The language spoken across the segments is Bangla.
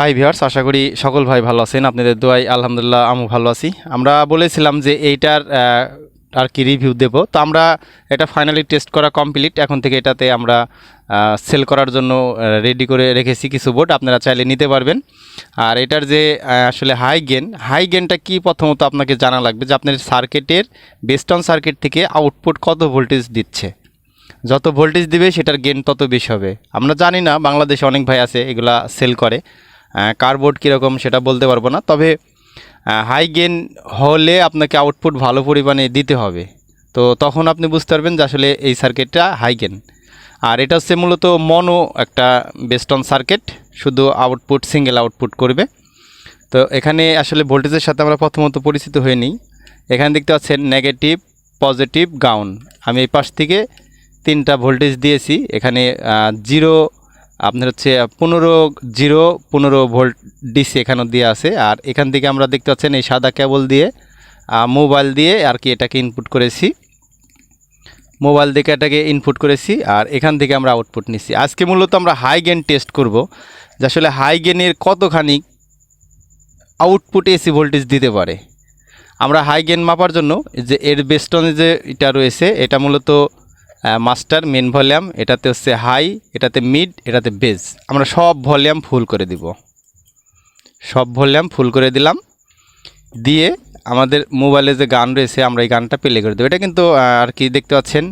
হাই ভিউয়ার্স আশা করি সকল ভাই ভালো আছেন। আপনাদের দোয়াই আলহামদুলিল্লাহ আমি ভালো আছি। আমরা বলেছিলাম যে এইটার আর কি রিভিউ দেব। তো আমরা এটা ফাইনালি টেস্ট করা কমপ্লিট এখন থেকে এটাতে আমরা সেল করার জন্য রেডি করে রেখেছি কিছু বোর্ড আপনারা চাইলে নিতে পারবেন। আর এটার যে আসলে হাই গেন হাই গেনটা কি প্রথমত আপনাকে জানা লাগবে যে আপনার সার্কিটের বেস্টন সার্কিট থেকে আউটপুট কত ভোল্টেজ দিচ্ছে। যত ভোল্টেজ দিবে, সেটার গেন তত বেশি হবে। আমরা জানি না, বাংলাদেশে অনেক ভাই আছে, এগুলা সেল করে। কার বোর্ড কীরকম সেটা বলতে পারব না। তবে হাই গেন হলে আপনাকে আউটপুট ভালো পরিমাণে দিতে হবে। তো তখন আপনি বুঝতে পারবেন যে আসলে এই সার্কিটটা হাই গেন আর এটা হচ্ছে মূলত মনো একটা বেস্টন সার্কিট শুধু আউটপুট সিঙ্গেল আউটপুট করবে। তো এখানে আসলে ভোল্টেজের সাথে আমরা প্রথমত পরিচিত হয়ে নিই এখানে দেখতে পাচ্ছেন নেগেটিভ পজিটিভ গাউন আমি এই পাশ থেকে তিনটা ভোল্টেজ দিয়েছি। এখানে জিরো আপনার হচ্ছে পনেরো জিরো, পনেরো ভোল্ট ডিসি এখানেও দিয়ে আছে। আর এখান থেকে আমরা দেখতে পাচ্ছেন এই সাদা কেবল দিয়ে মোবাইল দিয়ে আর কি এটাকে ইনপুট করেছি। মোবাইল দিকে এটাকে ইনপুট করেছি আর এখান থেকে আমরা আউটপুট নিচ্ছি আজকে মূলত আমরা হাই গেন টেস্ট করব, যে আসলে হাই গেনের কতখানি আউটপুট এসি ভোল্টেজ দিতে পারে। আমরা হাই গেন মাপার জন্য যে এর বেস্টনে যে এটা রয়েছে, এটা মূলত মাস্টার মেন ভলিউম এটাতে হচ্ছে হাই এটাতে মিড এটাতে বেজ আমরা সব ভলিউম ফুল করে দিব। সব ভলিউম ফুল করে দিলাম। দিয়ে আমাদের মোবাইলে যে গান রয়েছে, আমরা এই গানটা প্লে করে দেবো। এটা কিন্তু আর কি দেখতে পাচ্ছেন?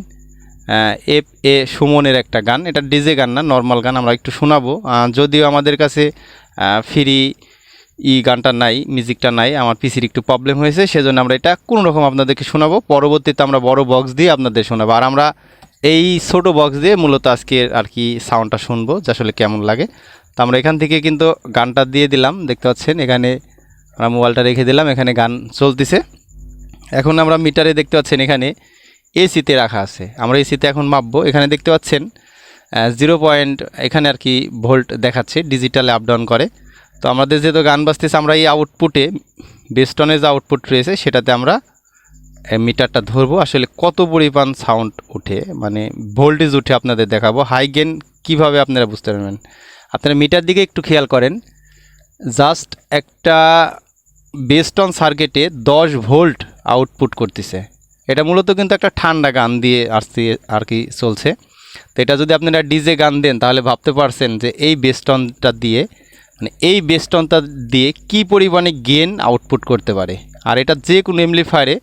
এফ এ সুমনের একটা গান। এটা ডিজে গান না নর্মাল গান, আমরা একটু শোনাবো। যদিও আমাদের কাছে ফ্রি ই গানটা নাই মিউজিকটা নাই, আমার পিসির একটু প্রবলেম হয়েছে, সেজন্য আমরা এটা কোনো রকম আপনাদেরকে শোনাবো। পরবর্তীতে আমরা বড় বক্স দিয়ে আপনাদের শোনাবো। আর আমরা এই ছোট বক্স দিয়ে মূলত আজকে আর কি সাউন্ডটা শুনব, যে আসলে কেমন লাগে। তো আমরা এখান থেকে কিন্তু গানটা দিয়ে দিলাম, দেখতে পাচ্ছেন, এখানে আমরা মোবাইলটা রেখে দিলাম, এখানে গান চলতেছে। এখন আমরা মিটারে দেখতে পাচ্ছেন, এখানে এসিতে রাখা আছে। আমরা এসিতে এখন মাপবো। এখানে দেখতে পাচ্ছেন জিরো পয়েন্ট এখানে আর কি ভোল্ট দেখাচ্ছে ডিজিটালে আপ ডাউন করে। তো আমাদের যেহেতু গান বাজতেছে, আমরা এই আউটপুটে বেস্টনের যে আউটপুট রয়েছে, সেটাতে আমরা মিটারটা ধরবো। আসলে কত পরিমাণ সাউন্ড উঠে মানে ভোল্টেজ উঠে আপনাদের দেখাবো। হাই গেন কীভাবে আপনারা বুঝতে পারবেন? আপনারা মিটার দিকে একটু খেয়াল করেন। জাস্ট একটা বেস্টন সার্কিটে দশ ভোল্ট আউটপুট করতেছে। এটা মূলত কিন্তু একটা ঠান্ডা গান দিয়ে আসতে আর কি চলছে। তো এটা যদি আপনারা ডিজে গান দেন, তাহলে ভাবতে পারছেন যে এই বেস্টনটা দিয়ে মানে এই বেস্টনটা দিয়ে কি পরিমাণে গেন আউটপুট করতে পারে? আর এটা যে কোনো এমপ্লিফায়ারে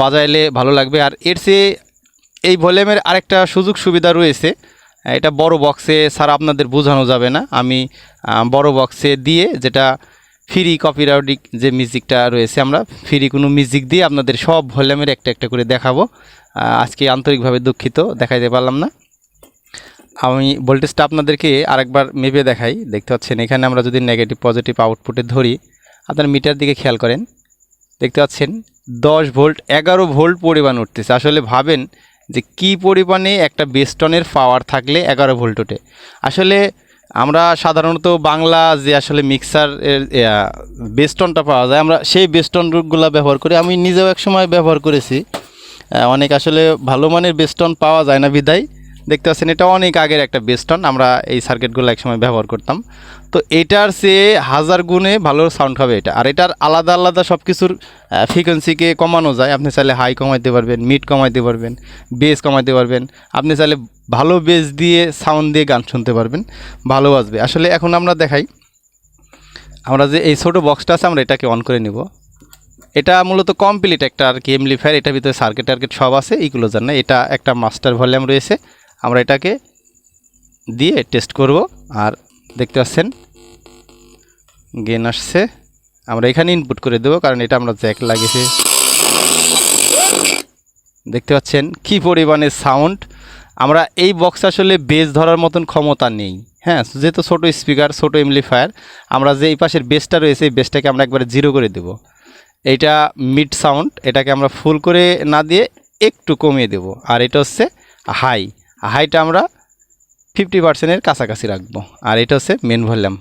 বাজাইলে ভালো লাগবে। আর এর চেয়ে এই ভলিউমের আরেকটা সুযোগ সুবিধা রয়েছে। এটা বড় বক্সে ছাড়া আপনাদের বোঝানো যাবে না। আমি বড় বক্সে দিয়ে যেটা ফ্রি কপিরাউডিক যে মিউজিকটা রয়েছে আমরা ফ্রি কোনো মিউজিক দিয়ে আপনাদের সব ভলিউমের একটা একটা করে দেখাবো। আজকে আন্তরিকভাবে দুঃখিত, দেখাইতে পারলাম না। আমি ভোল্টেজটা আপনাদেরকে আরেকবার মেপে দেখাই। দেখতে পাচ্ছেন, এখানে আমরা যদি নেগেটিভ পজিটিভ আউটপুটে ধরি, আপনার মিটার দিকে খেয়াল করেন। দেখতে পাচ্ছেন, দশ ভোল্ট এগারো ভোল্ট পরিমাণ উঠতেছে। আসলে ভাবেন যে কি পরিমাণে একটা বেস্টনের পাওয়ার থাকলে এগারো ভোল্ট ওঠে। আসলে আমরা সাধারণত বাংলা যে আসলে মিক্সার বেস্টনটা পাওয়া যায়, আমরা সেই বেস্টনগুলো ব্যবহার করি। আমি নিজেও এক সময় ব্যবহার করেছি। অনেক আসলে ভালো মানের বেস্টন পাওয়া যায় না বিদায়। দেখতে পাচ্ছেন, এটা অনেক আগের একটা বেস্টন আমরা এই সার্কিটগুলো একসময় ব্যবহার করতাম। তো এটার চেয়ে হাজার গুণে ভালো সাউন্ড হবে এটা। আর এটার আলাদা আলাদা সব কিছুর ফ্রিকোয়েন্সিকে কমানো যায়। আপনি চাইলে হাই কমাইতে পারবেন মিড কমাইতে পারবেন বেস কমাইতে পারবেন। আপনি চাইলে ভালো বেস দিয়ে সাউন্ড দিয়ে গান শুনতে পারবেন। ভালো বাজবে। আসলে এখন আমরা দেখাই। আমরা যে এই ছোটো বক্সটা আছে, আমরা এটাকে অন করে নিব। এটা মূলত কমপ্লিট একটা আর কি এমলিফায়ার এটার ভিতরে সার্কিট টার্কিট সব আছে, এইগুলো জান এটা একটা মাস্টার ভলিউম রয়েছে। আমরা এটাকে দিয়ে টেস্ট করব। আর দেখতে পাচ্ছেন গেন আসছে। আমরা এখানে ইনপুট করে দেবো, কারণ এটা আমরা জ্যাক লাগিয়েছি। দেখতে পাচ্ছেন কি পরিমাণে সাউন্ড আমরা এই বক্স আসলে বেস ধরার মতন ক্ষমতা নেই। হ্যাঁ যেহেতু ছোটো স্পিকার ছোটো এমলিফায়ার আমরা যে এই পাশের বেসটা রয়েছে, এই বেসটাকে আমরা একবারে জিরো করে দেব। এইটা মিড সাউন্ড এটাকে আমরা ফুল করে না দিয়ে একটু কমিয়ে দেব। আর এটা হচ্ছে হাই হাইটা আমরা ফিফটি পার্সেন্টের কাছাকাছি রাখব। আর এটা হচ্ছে মেন ভলিউম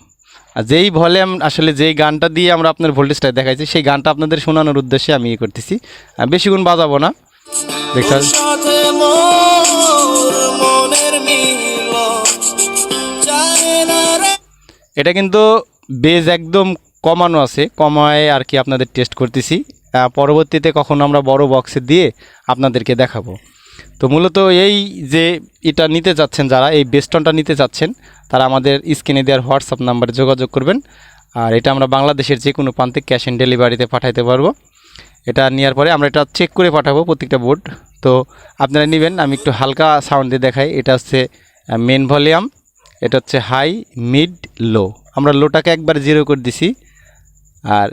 আর যেই ভলিউম আসলে যেই গানটা দিয়ে আমরা আপনার ভোল্টেজটা দেখাইছি সেই গানটা আপনাদের শোনানোর উদ্দেশ্যে আমি ইয়ে করতেছি। বেশিক্ষণ বাজাবো না। দেখতে এটা কিন্তু বেজ একদম কমানো আছে। কমায় আর কি আপনাদের টেস্ট করতেছি। পরবর্তীতে কখন আমরা বড় বক্সে দিয়ে আপনাদেরকে দেখাবো। তো মূলত এই যে এটা নিতে যাচ্ছেন যারা, এই বেস্টনটা নিতে যাচ্ছেন, তারা আমাদের স্ক্রিনে দেওয়ার হোয়াটসঅ্যাপ নাম্বারে যোগাযোগ করবেন। আর এটা আমরা বাংলাদেশের যে কোনো প্রান্তে ক্যাশ অন ডেলিভারিতে পাঠাইতে পারব। এটা নেওয়ার পরে আমরা এটা চেক করে পাঠাবো প্রত্যেকটা বোর্ড। তো আপনারা নেবেন, আমি একটু হালকা সাউন্ড দিয়ে দেখাই। এটা হচ্ছে মেন ভলিউম এটা হচ্ছে হাই মিড লো আমরা লোটাকে একবার জিরো করে দিছি। আর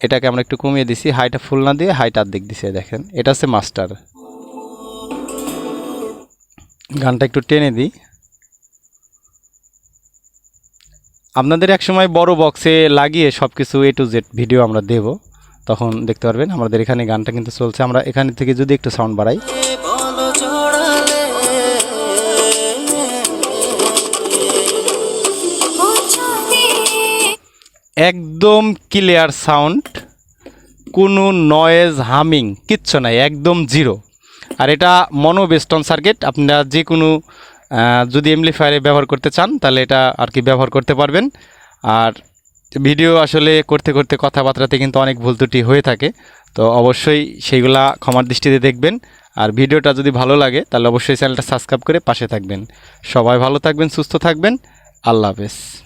এটাকে আমরা একটু কমিয়ে দিছি। হাইটা ফুল না দিয়ে হাইটা অর্ধেক দিছে, দেখেন। এটা হচ্ছে মাস্টার গানটা একটু টেনে দিই। আপনাদের একসময় বড় বক্সে লাগিয়ে সব কিছু এ টু জেড ভিডিও আমরা দেব। তখন দেখতে পারবেন আমাদের এখানে গানটা কিন্তু চলছে। আমরা এখান থেকে যদি একটু সাউন্ড বাড়াই। একদম ক্লিয়ার সাউন্ড কোনো নয়েজ হামিং কিচ্ছু নাই, একদম জিরো আর এটা মনো বেস্টন সার্কিট আপনারা যে কোনো যদি এমপ্লিফায়ারে ব্যবহার করতে চান, তাহলে এটা আর কি ব্যবহার করতে পারবেন। আর ভিডিও আসলে করতে করতে কথাবার্তাতে কিন্তু অনেক ভুল ত্রুটি হয়ে থাকে, তো অবশ্যই সেইগুলা ক্ষমার দৃষ্টিতে দেখবেন। আর ভিডিওটা যদি ভালো লাগে, তাহলে অবশ্যই চ্যানেলটা সাবস্ক্রাইব করে পাশে থাকবেন। সবাই ভালো থাকবেন, সুস্থ থাকবেন। আল্লাহ হাফেজ।